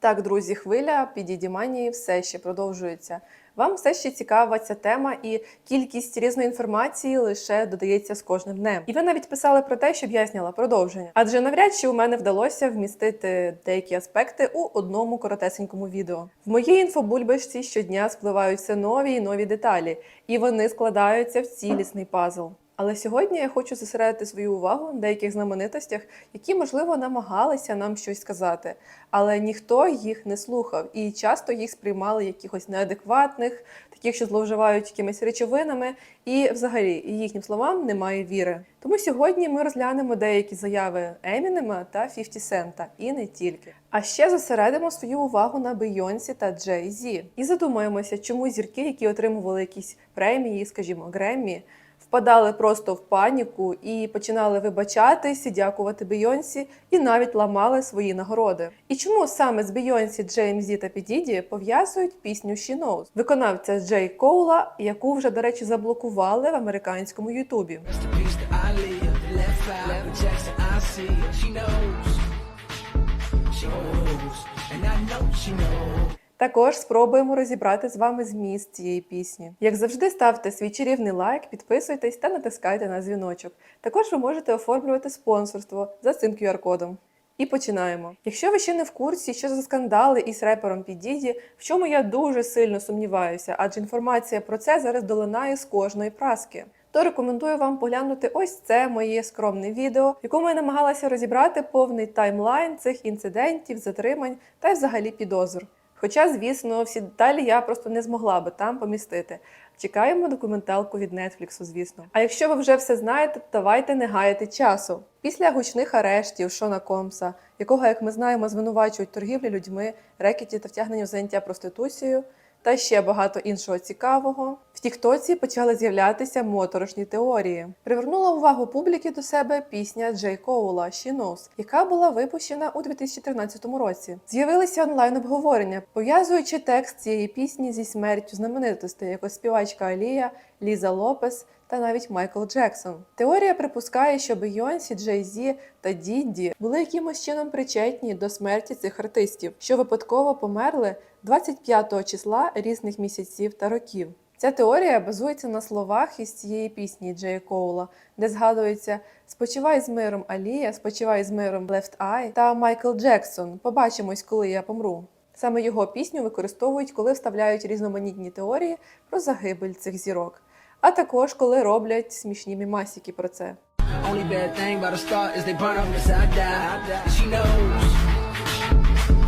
Так, друзі, хвиля підідіманії все ще продовжується. Вам все ще цікава ця тема, і кількість різної інформації лише додається з кожним днем. І ви навіть писали про те, щоб я зняла продовження. Адже навряд чи у мене вдалося вмістити деякі аспекти у одному коротесенькому відео. В моїй інфобульбашці щодня спливають все нові і нові деталі, і вони складаються в цілісний пазл. Але сьогодні я хочу зосередити свою увагу на деяких знаменитостях, які, можливо, намагалися нам щось сказати, але ніхто їх не слухав і часто їх сприймали якихось неадекватних, таких, що зловживають якимись речовинами, і взагалі їхнім словам немає віри. Тому сьогодні ми розглянемо деякі заяви Емінема та 50 Сента, і не тільки. А ще зосередимо свою увагу на Бейонсі та Джей Зі і задумаємося, чому зірки, які отримували якісь премії, скажімо, Греммі, впадали просто в паніку і починали вибачатись, і дякувати Бейонсі, і навіть ламали свої нагороди. І чому саме з Бейонсі, Джеймс Зі та Підіді пов'язують пісню «She Knows» виконавця Джей Коула, яку вже, до речі, заблокували в американському Ютубі. She knows, and I know she knows. Також спробуємо розібрати з вами зміст цієї пісні. Як завжди, ставте свій чарівний лайк, підписуйтесь та натискайте на дзвіночок. Також ви можете оформлювати спонсорство за цим QR-кодом. І починаємо. Якщо ви ще не в курсі, що за скандали із репером Підіді, в чому я дуже сильно сумніваюся, адже інформація про це зараз долинає з кожної праски. То рекомендую вам поглянути ось це моє скромне відео, в якому я намагалася розібрати повний таймлайн цих інцидентів, затримань та й взагалі підозр. Хоча, звісно, всі деталі я просто не змогла би там помістити. Чекаємо документалку від Netflix, звісно. А якщо ви вже все знаєте, давайте не гаяти часу. Після гучних арештів Шона Комса, якого, як ми знаємо, звинувачують торгівлі людьми, рекеті та втягнення в заняття проституцією, та ще багато іншого цікавого. В Тіктоці почали з'являтися моторошні теорії. Привернула увагу публіки до себе пісня Джей Коула «She Knows», яка була випущена у 2013 році. З'явилися онлайн обговорення, пов'язуючи текст цієї пісні зі смертю знаменитостей, як співачка Алія, Ліза Лопес та навіть Майкл Джексон. Теорія припускає, що Бейонсі, Джей Зі та Дідді були якимось чином причетні до смерті цих артистів, що випадково померли 25 числа різних місяців та років. Ця теорія базується на словах із цієї пісні Джея Коула, де згадується Спочивай з миром Алія, спочивай з миром Left Eye та Майкл Джексон. Побачимось, коли я помру. Саме його пісню використовують, коли вставляють різноманітні теорії про загибель цих зірок, а також коли роблять смішні мімасики про це. Only bad thing about a star is they burn up inside die. She knows.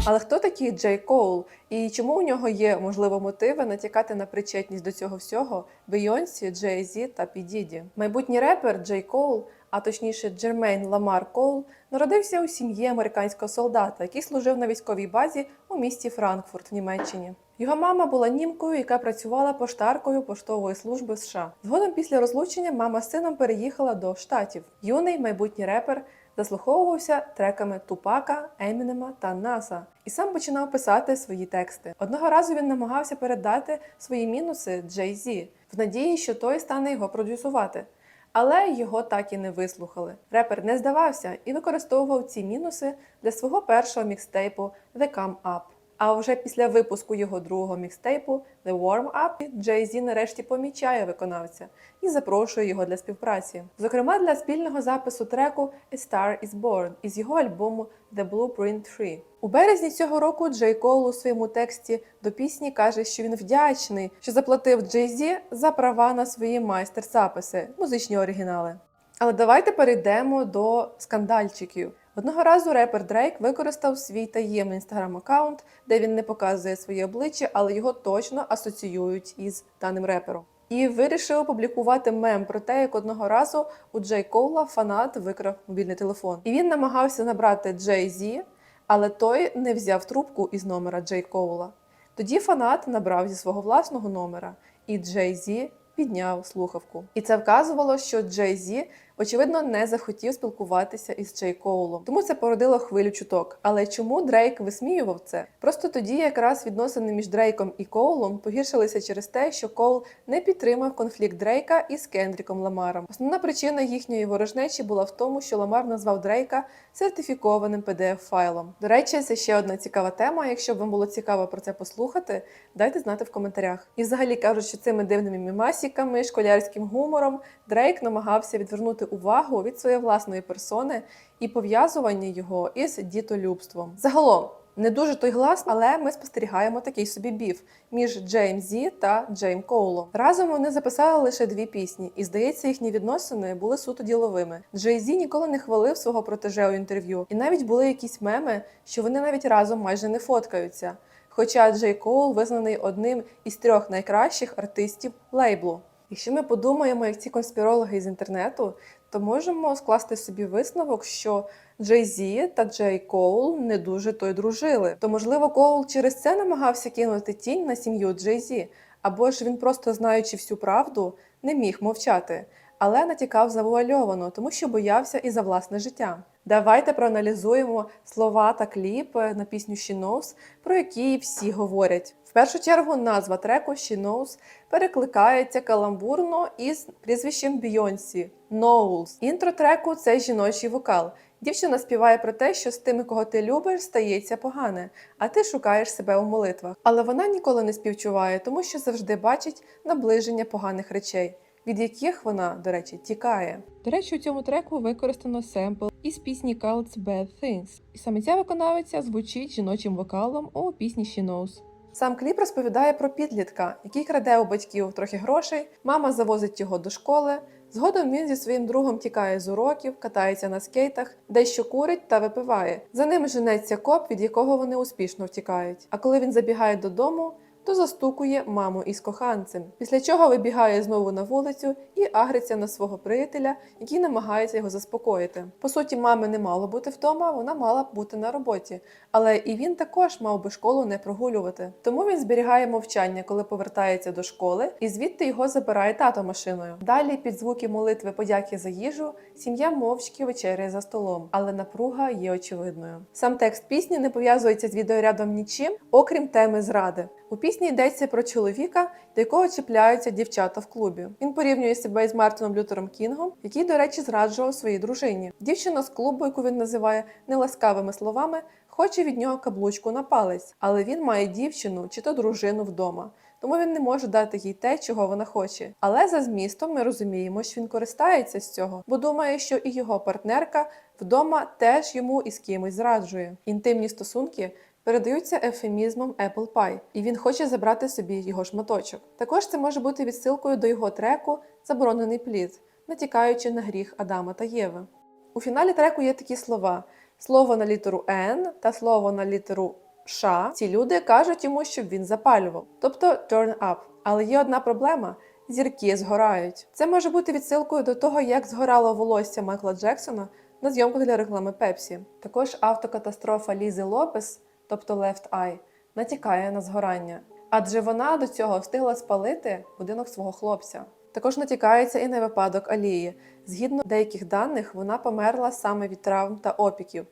Але хто такий Джей Коул і чому у нього є можливо мотиви натякати на причетність до цього всього Бейонсі, Джей Зі та Пі Діді? Майбутній репер Джей Коул, а точніше Джермейн Ламар Коул, народився у сім'ї американського солдата, який служив на військовій базі у місті Франкфурт в Німеччині. Його мама була німкою, яка працювала поштаркою поштової служби США. Згодом після розлучення мама з сином переїхала до штатів. Юний майбутній репер заслуховувався треками Тупака, Емінема та Наса і сам починав писати свої тексти. Одного разу він намагався передати свої мінуси Джей Зі в надії, що той стане його продюсувати. Але його так і не вислухали. Репер не здавався і використовував ці мінуси для свого першого мікстейпу The Come Up. А вже після випуску його другого мікстейпу The Warm Up Зі нарешті помічає виконавця і запрошує його для співпраці. Зокрема, для спільного запису треку A Star Is Born із його альбому The Blueprint 3. У березні цього року Джей Кол у своєму тексті до пісні каже, що він вдячний, що заплатив Зі за права на свої майстер-записи, музичні оригінали. Але давайте перейдемо до скандальчиків. Одного разу репер Дрейк використав свій таємний інстаграм-аккаунт, де він не показує своє обличчя, але його точно асоціюють із даним репером. І вирішив опублікувати мем про те, як одного разу у Джей Коула фанат викрав мобільний телефон. І він намагався набрати Джей Зі, але той не взяв трубку із номера Джей Коула. Тоді фанат набрав зі свого власного номера, і Джей Зі підняв слухавку. І це вказувало, що Джей Зі очевидно, не захотів спілкуватися із Джей Коулом. Тому це породило хвилю чуток. Але чому Дрейк висміював це? Просто тоді якраз відносини між Дрейком і Коулом погіршилися через те, що Коул не підтримав конфлікт Дрейка із Кендріком Ламаром. Основна причина їхньої ворожнечі була в тому, що Ламар назвав Дрейка сертифікованим pdf файлом До речі, це ще одна цікава тема. Якщо б вам було цікаво про це послухати, дайте знати в коментарях. І взагалі кажуть, що цими дивними мімасіками, школярським гумором Дрейк намагався відвернути увагу від своєї власної персони і пов'язування його із дітолюбством. Загалом. Не дуже той глас, але ми спостерігаємо такий собі біф між Джейм Зі та Джейм Коулом. Разом вони записали лише дві пісні, і здається, їхні відносини були суто діловими. Джей Зі ніколи не хвалив свого протеже у інтерв'ю, і навіть були якісь меми, що вони навіть разом майже не фоткаються. Хоча Джей Коул визнаний одним із трьох найкращих артистів лейблу. Якщо ми подумаємо, як ці конспірологи з інтернету, то можемо скласти собі висновок, що Джей Зі та Джей Коул не дуже то й дружили. То можливо, Коул через це намагався кинути тінь на сім'ю Джей Зі, або ж він просто знаючи всю правду, не міг мовчати, але натякав завуальовано, тому що боявся і за власне життя. Давайте проаналізуємо слова та кліп на пісню She Knows, про які всі говорять. В першу чергу назва треку She Knows перекликається каламбурно із прізвищем Бійонсі Knowles. Інтро треку це жіночий вокал. Дівчина співає про те, що з тими, кого ти любиш, стається погане, а ти шукаєш себе у молитвах. Але вона ніколи не співчуває, тому що завжди бачить наближення поганих речей, від яких вона, до речі, тікає. До речі, у цьому треку використано семпл із пісні Cults Bad Things. І саме ця виконавиця звучить жіночим вокалом у пісні She Knows. Сам кліп розповідає про підлітка, який краде у батьків трохи грошей, мама завозить його до школи. Згодом він зі своїм другом тікає з уроків, катається на скейтах, дещо курить та випиває. За ним женеться коп, від якого вони успішно втікають. А коли він забігає додому, то застукує маму із коханцем, після чого вибігає знову на вулицю і агриться на свого приятеля, який намагається його заспокоїти. По суті, мами не мало бути вдома, вона мала б бути на роботі, але і він також мав би школу не прогулювати. Тому він зберігає мовчання, коли повертається до школи, і звідти його забирає тато машиною. Далі, під звуки молитви подяки за їжу, сім'я мовчки вечеряє за столом, але напруга є очевидною. Сам текст пісні не пов'язується з відеорядом нічим, окрім теми зради. У пісні йдеться про чоловіка, до якого чіпляються дівчата в клубі. Він порівнює себе із Мартином Лютером Кінгом, який, до речі, зраджував своїй дружині. Дівчина з клубу, яку він називає неласкавими словами, хоче від нього каблучку на палець, але він має дівчину чи то дружину вдома. Тому він не може дати їй те, чого вона хоче. Але за змістом ми розуміємо, що він користається з цього, бо думає, що і його партнерка вдома теж йому із кимось зраджує. Інтимні стосунки передаються ефемізмом Apple Pie, і він хоче забрати собі його шматочок. Також це може бути відсилкою до його треку Заборонений плід, натякаючи на гріх Адама та Єви. У фіналі треку є такі слова: слово на літеру N та слово на літеру Ш. Ці люди кажуть йому, щоб він запалював, тобто turn up. Але є одна проблема. Зірки згорають. Це може бути відсилкою до того, як згорало волосся Майкла Джексона на зйомках для реклами Пепсі. Також автокатастрофа Лізи Лопес, тобто Left Eye, натякає на згорання, адже вона до цього встигла спалити будинок свого хлопця. Також натякається і на випадок Алії. Згідно деяких даних, вона померла саме від травм та опіків.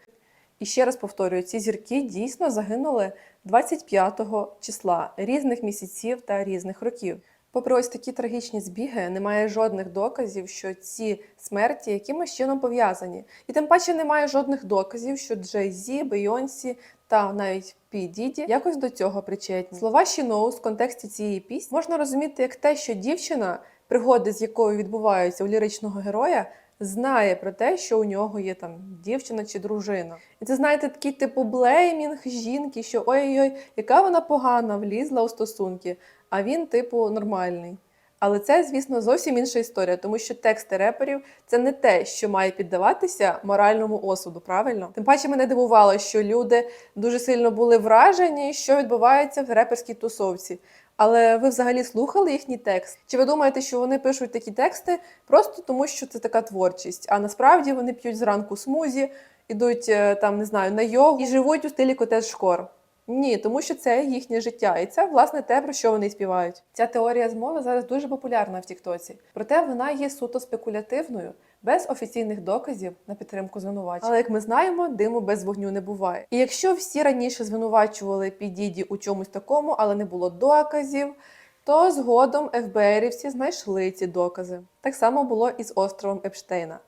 І ще раз повторюю, ці зірки дійсно загинули 25 числа різних місяців та різних років. Попри ось такі трагічні збіги, немає жодних доказів, що ці смерті якимось чином пов'язані. І тим паче немає жодних доказів, що Джей Зі, Бейонсі та навіть Пі Діді якось до цього причетні. Слова «She knows» в контексті цієї пісні можна розуміти як те, що дівчина, пригоди з якою відбуваються у ліричного героя, знає про те, що у нього є там дівчина чи дружина. І це знаєте, такий типу блеймінг жінки, що ой-ой, яка вона погана влізла у стосунки, а він, типу, нормальний. Але це, звісно, зовсім інша історія, тому що тексти реперів це не те, що має піддаватися моральному осуду, правильно? Тим паче мене дивувало, що люди дуже сильно були вражені, що відбувається в реперській тусовці. Але ви взагалі слухали їхній текст? Чи ви думаєте, що вони пишуть такі тексти просто тому, що це така творчість? А насправді вони п'ють зранку смузі, ідуть е, там, не знаю, на йогу і живуть у стилі котеж шкор? Ні, тому що це їхнє життя, і це власне те, про що вони співають. Ця теорія змови зараз дуже популярна в Тіктоці, проте вона є суто спекулятивною, без офіційних доказів на підтримку звинувачень. Але як ми знаємо, диму без вогню не буває. І якщо всі раніше звинувачували Підіді у чомусь такому, але не було доказів, то згодом ФБРівці знайшли ці докази. Так само було і з островом Епштейна,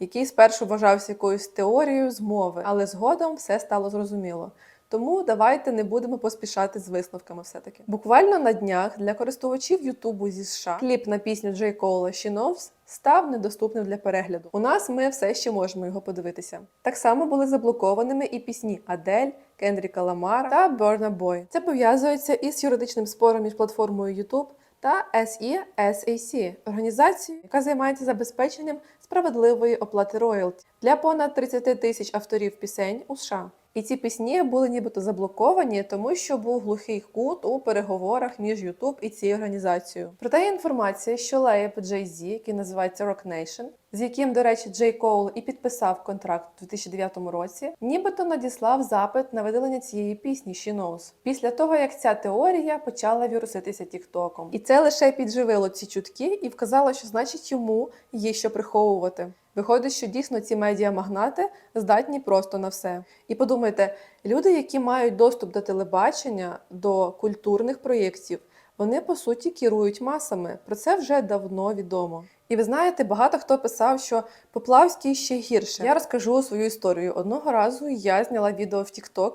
який спершу вважався якоюсь теорією змови, але згодом все стало зрозуміло. Тому давайте не будемо поспішати з висновками все-таки. Буквально на днях для користувачів Ютубу зі США кліп на пісню Джей «She Knows» став недоступним для перегляду. У нас ми все ще можемо його подивитися. Так само були заблокованими і пісні Адель, Кендріка Ламара та Burna Boy. Це пов'язується із юридичним спором між платформою YouTube та SESAC – організацією, яка займається забезпеченням справедливої оплати роялті для понад 30 тисяч авторів пісень у США. І ці пісні були нібито заблоковані, тому що був глухий кут у переговорах між YouTube і цією організацією. Проте є інформація, що лейб Jay-Z, який називається Rock Nation, з яким, до речі, Джей Коул і підписав контракт у 2009 році, нібито надіслав запит на видалення цієї пісні «She Knows» після того, як ця теорія почала віруситися Тіктоком. І це лише підживило ці чутки і вказало, що значить йому є що приховувати. Виходить, що дійсно ці медіамагнати здатні просто на все. І подумайте, люди, які мають доступ до телебачення, до культурних проєктів, вони по суті керують масами. Про це вже давно відомо. І ви знаєте, багато хто писав, що Поплавський ще гірше. Я розкажу свою історію. Одного разу я зняла відео в TikTok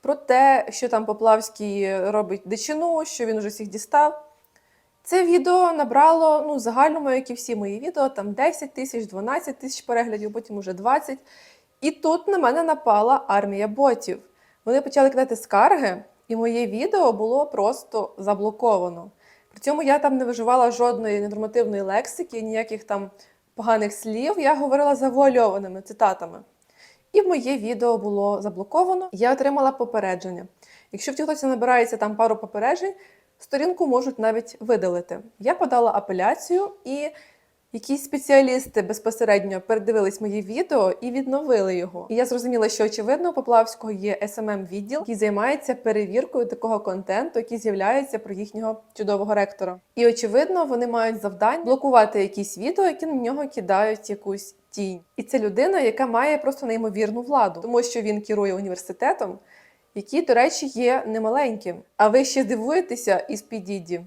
про те, що там Поплавський робить дичину, що він уже всіх дістав. Це відео набрало ну, загальному, як і всі мої відео, там 10 тисяч, 12 тисяч переглядів, потім уже 20. І тут на мене напала армія ботів. Вони почали кидати скарги, і моє відео було просто заблоковано. При цьому я там не виживала жодної ненормативної лексики, ніяких там поганих слів. Я говорила завуальованими цитатами. І моє відео було заблоковано. Я отримала попередження. Якщо в TikTok набирається там пару попереджень, сторінку можуть навіть видалити. Я подала апеляцію, і якісь спеціалісти безпосередньо передивились моє відео і відновили його. І я зрозуміла, що очевидно у Поплавського є smm відділ, який займається перевіркою такого контенту, який з'являється про їхнього чудового ректора. І очевидно, вони мають завдання блокувати якісь відео, які на нього кидають якусь тінь. І це людина, яка має просто неймовірну владу, тому що він керує університетом який, до речі, є немаленьким. А ви ще дивуєтеся із Підіді.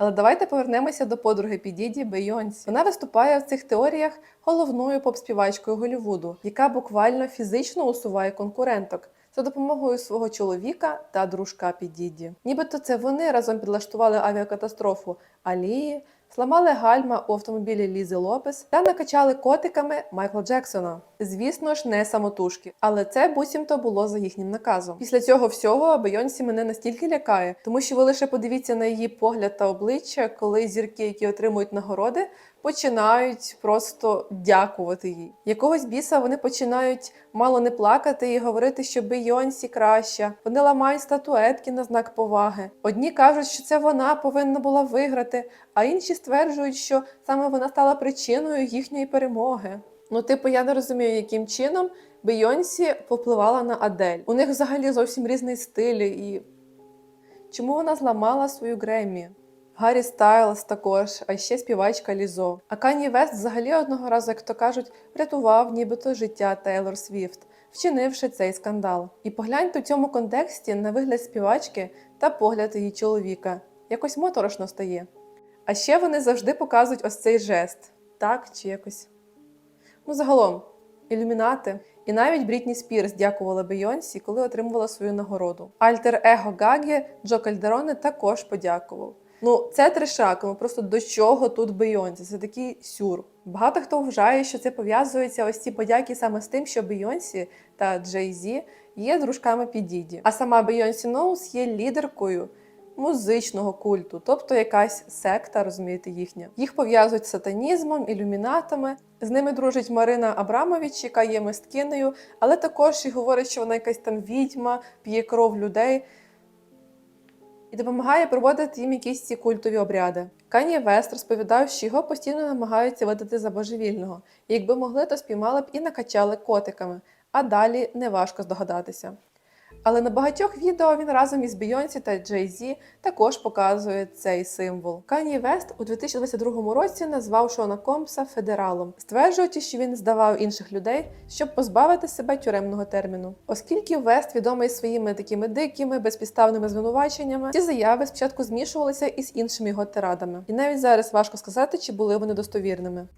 Але давайте повернемося до подруги Підіді Бейонсі. Вона виступає в цих теоріях головною поп-співачкою Голлівуду, яка буквально фізично усуває конкуренток за допомогою свого чоловіка та дружка Підіді. Нібито це вони разом підлаштували авіакатастрофу Алії, зламали гальма у автомобілі Лізи Лопес та накачали котиками Майкла Джексона. Звісно ж, не самотужки, але це буцімто було за їхнім наказом. Після цього всього Бейонсі мене настільки лякає, тому що ви лише подивіться на її погляд та обличчя, коли зірки, які отримують нагороди, починають просто дякувати їй. Якогось біса вони починають мало не плакати і говорити, що Бейонсі краща. Вони ламають статуетки на знак поваги. Одні кажуть, що це вона повинна була виграти, а інші стверджують, що саме вона стала причиною їхньої перемоги. Ну, типу, я не розумію, яким чином Бейонсі попливала на Адель. У них взагалі зовсім різний стиль і. Чому вона зламала свою Греммі? Гаррі Стайлз також, а ще співачка Лізо. А Кані Вест взагалі одного разу, як то кажуть, врятував нібито життя Тейлор Свіфт, вчинивши цей скандал. І погляньте у цьому контексті на вигляд співачки та погляд її чоловіка. Якось моторошно стає. А ще вони завжди показують ось цей жест, так чи якось. Ну, загалом, ілюмінати. І навіть Брітні Спірс дякувала Бейонсі, коли отримувала свою нагороду. Альтер Его Гагі Джо Кальдероне також подякував. Ну, це трешак, ну просто до чого тут Бейонсі? Це такий сюр. Багато хто вважає, що це пов'язується ось ці подяки саме з тим, що Бейонсі та Джей Зі є дружками Підіді. А сама Бейонсі Ноус є лідеркою музичного культу, тобто якась секта, розумієте, їхня. Їх пов'язують з сатанізмом, ілюмінатами. З ними дружить Марина Абрамович, яка є мисткинею, але також і говорить, що вона якась там відьма, п'є кров людей. І допомагає проводити їм якісь ці культові обряди. Кані Вест розповідав, що його постійно намагаються видати за божевільного, і якби могли, то спіймали б і накачали котиками, а далі неважко здогадатися. Але на багатьох відео він разом із Бейонсі та Джей Зі також показує цей символ. Кані Вест у 2022 році назвав Шона Компса федералом, стверджуючи, що він здавав інших людей, щоб позбавити себе тюремного терміну. Оскільки Вест відомий своїми такими дикими, безпідставними звинуваченнями, ці заяви спочатку змішувалися із іншими його тирадами, і навіть зараз важко сказати, чи були вони достовірними.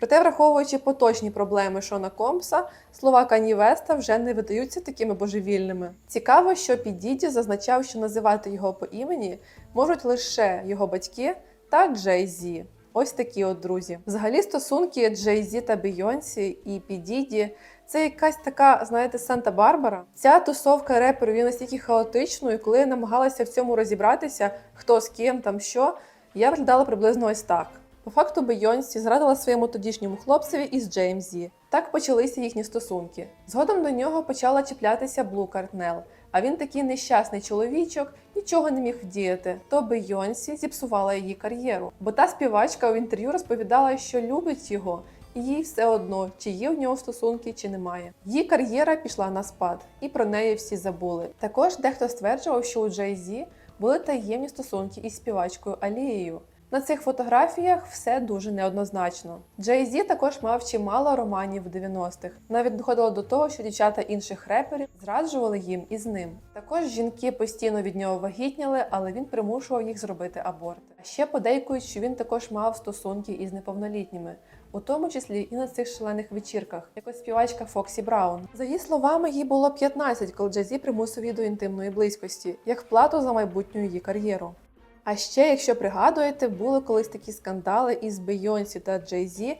Проте, враховуючи поточні проблеми Шона Компса, слова Кані Веста вже не видаються такими божевільними. Цікаво, що Підіді зазначав, що називати його по імені можуть лише його батьки та Джей Зі. Ось такі от друзі. Взагалі, стосунки Джей Зі та Бейонсі і Підіді це якась така, знаєте, Санта-Барбара. Ця тусовка реперів є настільки хаотичною, коли я намагалася в цьому розібратися, хто з ким там що, я виглядала приблизно ось так. По факту Бейонсі зрадила своєму тодішньому хлопцеві із Джеймс Зі. Так почалися їхні стосунки. Згодом до нього почала чіплятися Блу Картнел, а він такий нещасний чоловічок, нічого не міг вдіяти. То Бейонсі зіпсувала її кар'єру. Бо та співачка в інтерв'ю розповідала, що любить його, і їй все одно, чи є в нього стосунки, чи немає. Її кар'єра пішла на спад, і про неї всі забули. Також дехто стверджував, що у Джей Зі були таємні стосунки із співачкою Алією. На цих фотографіях все дуже неоднозначно. Джей Зі також мав чимало романів в 90-х. Навіть доходило до того, що дівчата інших реперів зраджували їм із ним. Також жінки постійно від нього вагітніли, але він примушував їх зробити аборти. А ще подейкують, що він також мав стосунки із неповнолітніми, у тому числі і на цих шалених вечірках, як ось співачка Фоксі Браун. За її словами, їй було 15, коли Джей Зі примусив її до інтимної близькості, як вплату за майбутню її кар'єру. А ще, якщо пригадуєте, були колись такі скандали із Бейонсі та Джей Зі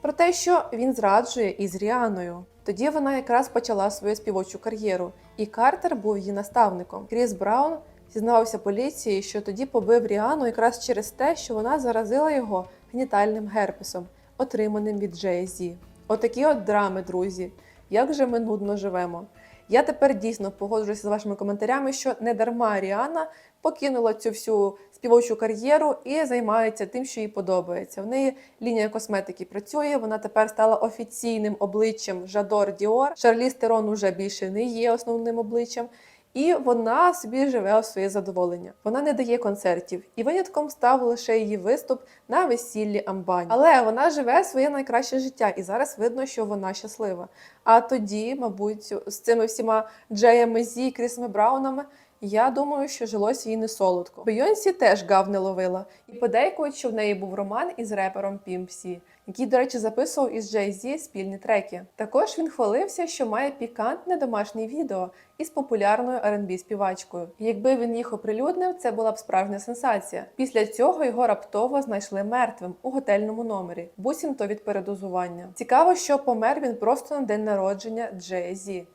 про те, що він зраджує із Ріаною. Тоді вона якраз почала свою співочу кар'єру, і Картер був її наставником. Кріс Браун зізнавався поліції, що тоді побив Ріану якраз через те, що вона заразила його генітальним герпесом, отриманим від Джей Зі. Отакі от драми, друзі. Як же ми нудно живемо. Я тепер дійсно погоджуюся з вашими коментарями, що не дарма Ріана покинула цю всю співочу кар'єру і займається тим, що їй подобається. В неї лінія косметики працює. Вона тепер стала офіційним обличчям Жадор Діор. Шарліз Терон уже більше не є основним обличчям. І вона собі живе у своє задоволення. Вона не дає концертів, і винятком став лише її виступ на весіллі Амбані. Але вона живе своє найкраще життя, і зараз видно, що вона щаслива. А тоді, мабуть, з цими всіма Джеями Зі, Крісами Браунами. Я думаю, що жилось їй не солодко. Бейонсі теж гав не ловила, і подейкують, що в неї був роман із репером Пімпсі, який, до речі, записував із Джей Зі спільні треки. Також він хвалився, що має пікантне домашнє відео із популярною R&B співачкою. Якби він їх оприлюднив, це була б справжня сенсація. Після цього його раптово знайшли мертвим у готельному номері, буцімто від передозування. Цікаво, що помер він просто на день народження Джей Зі.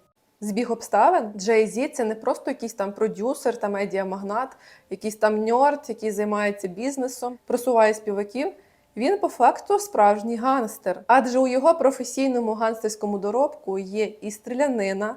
Збіг обставин Джей Зі це не просто якийсь там продюсер та медіамагнат, якийсь там ньорд, який займається бізнесом, просуває співаків. Він по факту справжній ганстер, адже у його професійному ганстерському доробку є і стрілянина,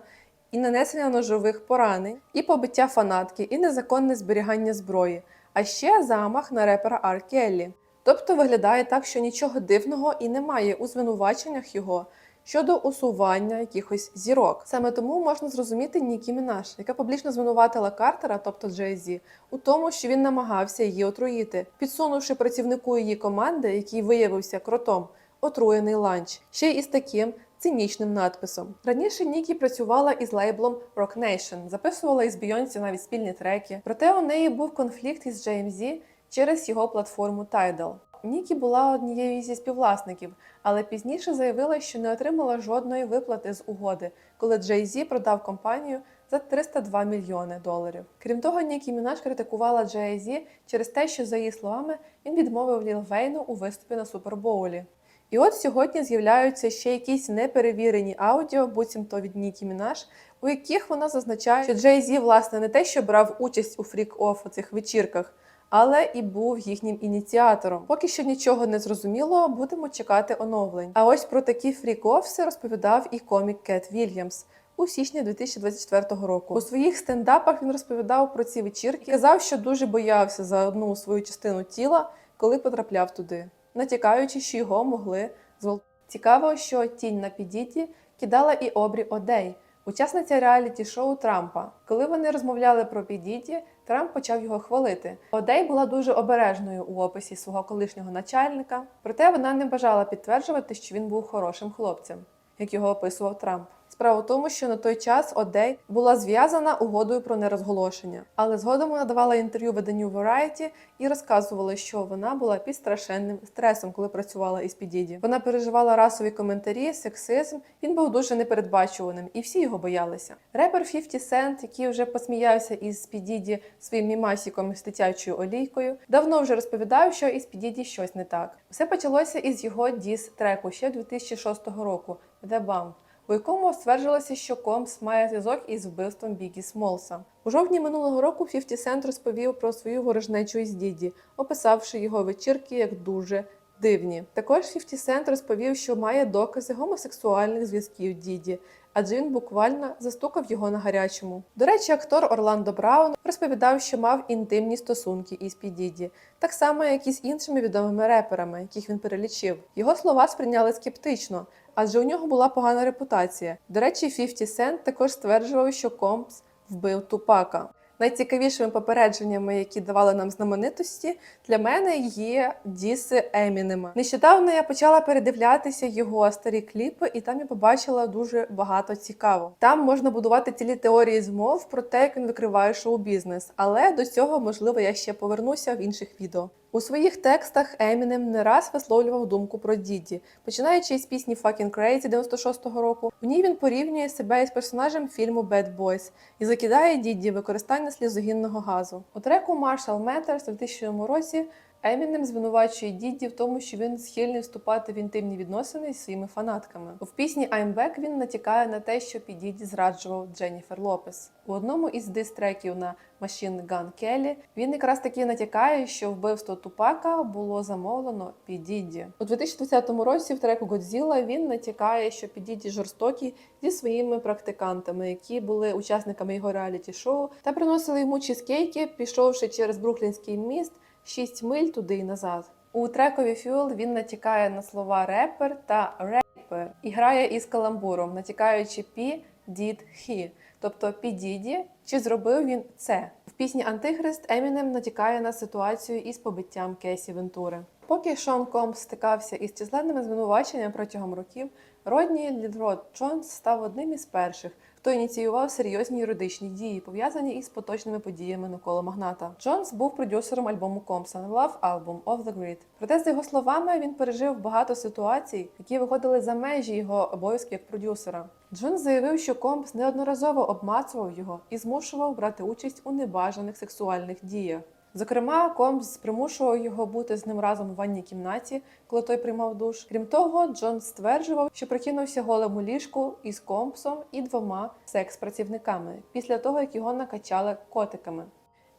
і нанесення ножових поранень, і побиття фанатки, і незаконне зберігання зброї, а ще замах на репера Ар Келлі. Тобто виглядає так, що нічого дивного і немає у звинуваченнях його щодо усування якихось зірок. Саме тому можна зрозуміти Нікі Мінаш, яка публічно звинуватила Картера, тобто Джей Зі, у тому, що він намагався її отруїти, підсунувши працівнику її команди, який виявився кротом, отруєний ланч, ще й із таким. Цинічним надписом раніше Нікі працювала із лейблом Rock Nation, записувала із Бейонсі навіть спільні треки. Проте у неї був конфлікт із Джеймзі через його платформу Tidal. Нікі була однією зі співвласників, але пізніше заявила, що не отримала жодної виплати з угоди, коли Джей Зі продав компанію за 302 мільйони доларів. Крім того, Нікі Мінаш критикувала Джей Зі через те, що, за її словами, він відмовив Ліл Вейну у виступі на Супербоулі. І от сьогодні з'являються ще якісь неперевірені аудіо, буцімто від Нікі Мінаш, у яких вона зазначає, що Джей Зі, власне, не те, що брав участь у фрік-оф цих вечірках, але і був їхнім ініціатором. Поки що нічого не зрозуміло, будемо чекати оновлень. А ось про такі фрік-офси розповідав і комік Кет Вільямс. У січні 2024 року у своїх стендапах він розповідав про ці вечірки. Казав, що дуже боявся за одну свою частину тіла, коли потрапляв туди, натякаючи, що його могли зґвалтувати. Цікаво, що тінь на підіті кидала і Обрі Одей, учасниця реаліті-шоу Трампа. Коли вони розмовляли про Підіді, Трамп почав його хвалити. Одей була дуже обережною у описі свого колишнього начальника, проте вона не бажала підтверджувати, що він був хорошим хлопцем, як його описував Трамп. Справа в тому, що на той час Одей була зв'язана угодою про нерозголошення, але згодом вона давала інтерв'ю виданню Variety і розказувала, що вона була під страшенним стресом, коли працювала із Підіді. Вона переживала расові коментарі, сексизм. Він був дуже непередбачуваним, і всі його боялися. Репер 50 Cent, який вже посміявся із Підіді своїм мімасіком з дитячою олійкою, давно вже розповідав, що із Підіді щось не так. Все почалося із його діс треку ще 2006 року The Bump у якому стверджувалося, що Комс має зв'язок із вбивством Бігі Смолса. У жовтні минулого року 50 Cent розповів про свою ворожнечу із Діді, описавши його вечірки як дуже дивні. Також 50 Cent розповів, що має докази гомосексуальних зв'язків Діді, адже він буквально застукав його на гарячому. До речі, актор Орландо Браун розповідав, що мав інтимні стосунки із Підіді, так само як і з іншими відомими реперами, яких він перелічив. Його слова сприйняли скептично, адже у нього була погана репутація. До речі, 50 Cent також стверджував, що Компс вбив Тупака. Найцікавішими попередженнями, які давали нам знаменитості, для мене є діси Емінема. Нещодавно я почала передивлятися його старі кліпи, і там я побачила дуже багато цікавого. Там можна будувати цілі теорії змов про те, як він викриває шоу-бізнес, але до цього можливо я ще повернуся в інших відео. У своїх текстах Емінем не раз висловлював думку про Діді, починаючи із пісні Fucking Crazy 96-го року. У ній він порівнює себе із персонажем фільму Bad Boys і закидає Діді використання слізогінного газу. У треку Marshall Matters у 2000 році Емінем звинувачує Діді в тому, що він схильний вступати в інтимні відносини зі своїми фанатками. В пісні I'm Back він натякає на те, що Пі Діді зраджував Дженніфер Лопес. У одному із дистреків на Machine Gun Kelly він якраз таки натякає, що вбивство Тупака було замовлено Пі Діді. У 2020 році в треку Godzilla він натякає, що Пі Діді жорстокі зі своїми практикантами, які були учасниками його реаліті-шоу, та приносили йому чізкейки, пішовши через Бруклінський міст 6 миль туди і назад. У трекові Fuel він натякає на слова репер та репер і грає із каламбуром, натякаючи пі, дід, хі, тобто пі діді, чи зробив він це. В пісні Антихрист Емінем натякає на ситуацію із побиттям Кесі Вентури. Поки Шон Комс стикався із численними звинуваченнями протягом років, Родні Лідрод Джонс став одним із перших, хто ініціював серйозні юридичні дії, пов'язані із поточними подіями навколо магната. Джонс був продюсером альбому Компса Love Album of the Grid. Проте, за його словами, він пережив багато ситуацій, які виходили за межі його обов'язків як продюсера. Джонс заявив, що Компс неодноразово обмацував його і змушував брати участь у небажаних сексуальних діях. Зокрема, Комбс примушував його бути з ним разом у ванній кімнаті, коли той приймав душ. Крім того, Джон стверджував, що прикинувся голим у ліжку із Компсом і двома секс-працівниками після того, як його накачали котиками.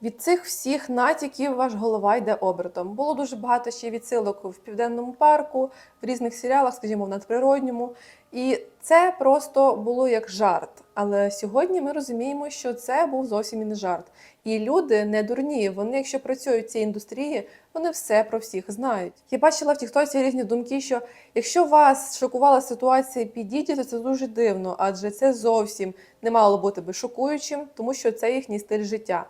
Від цих всіх натяків ваш голова йде обертом. Було дуже багато ще відсилок в південному парку, в різних серіалах, скажімо, в надприродньому. І це просто було як жарт. Але сьогодні ми розуміємо, що це був зовсім і не жарт. І люди не дурні. Вони, якщо працюють в цій індустрії, вони все про всіх знають. Я бачила в Тіктоці різні думки, що якщо вас шокувала ситуація підійді, то це дуже дивно, адже це зовсім не мало бути би шокуючим, тому що це їхній стиль життя.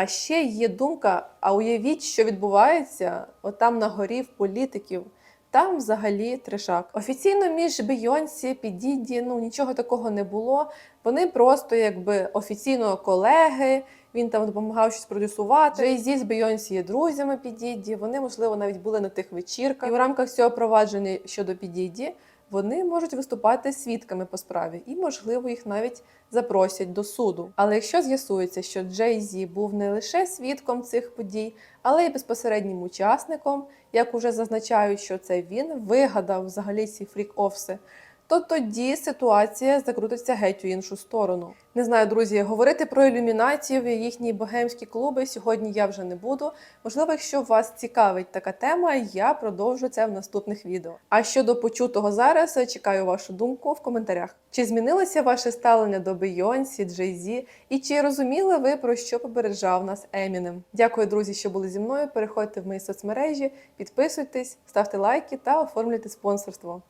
А ще є думка: а уявіть, що відбувається отам на горі в політиків. Там взагалі трешак. Офіційно між Бейонсі, Підіді, ну нічого такого не було. Вони просто якби офіційно колеги. Він там допомагав щось продюсувати. Джей Зі з Бейонсі є друзями Підіді. Вони, можливо, навіть були на тих вечірках. І в рамках цього провадження щодо Підіді вони можуть виступати свідками по справі, і, можливо, їх навіть запросять до суду. Але якщо з'ясується, що Джей Зі був не лише свідком цих подій, але й безпосереднім учасником, як уже зазначають, що це він вигадав взагалі ці фрік-офси, то тоді ситуація закрутиться геть у іншу сторону. Не знаю, друзі, говорити про ілюмінатів і їхні богемські клуби сьогодні я вже не буду. Можливо, якщо вас цікавить така тема, я продовжу це в наступних відео. А щодо почутого зараз, чекаю вашу думку в коментарях. Чи змінилося ваше ставлення до Бейонсі, Джей Зі, і чи розуміли ви про що попереджав нас Емінем? Дякую, друзі, що були зі мною. Переходьте в мої соцмережі, підписуйтесь, ставте лайки та оформлюйте спонсорство.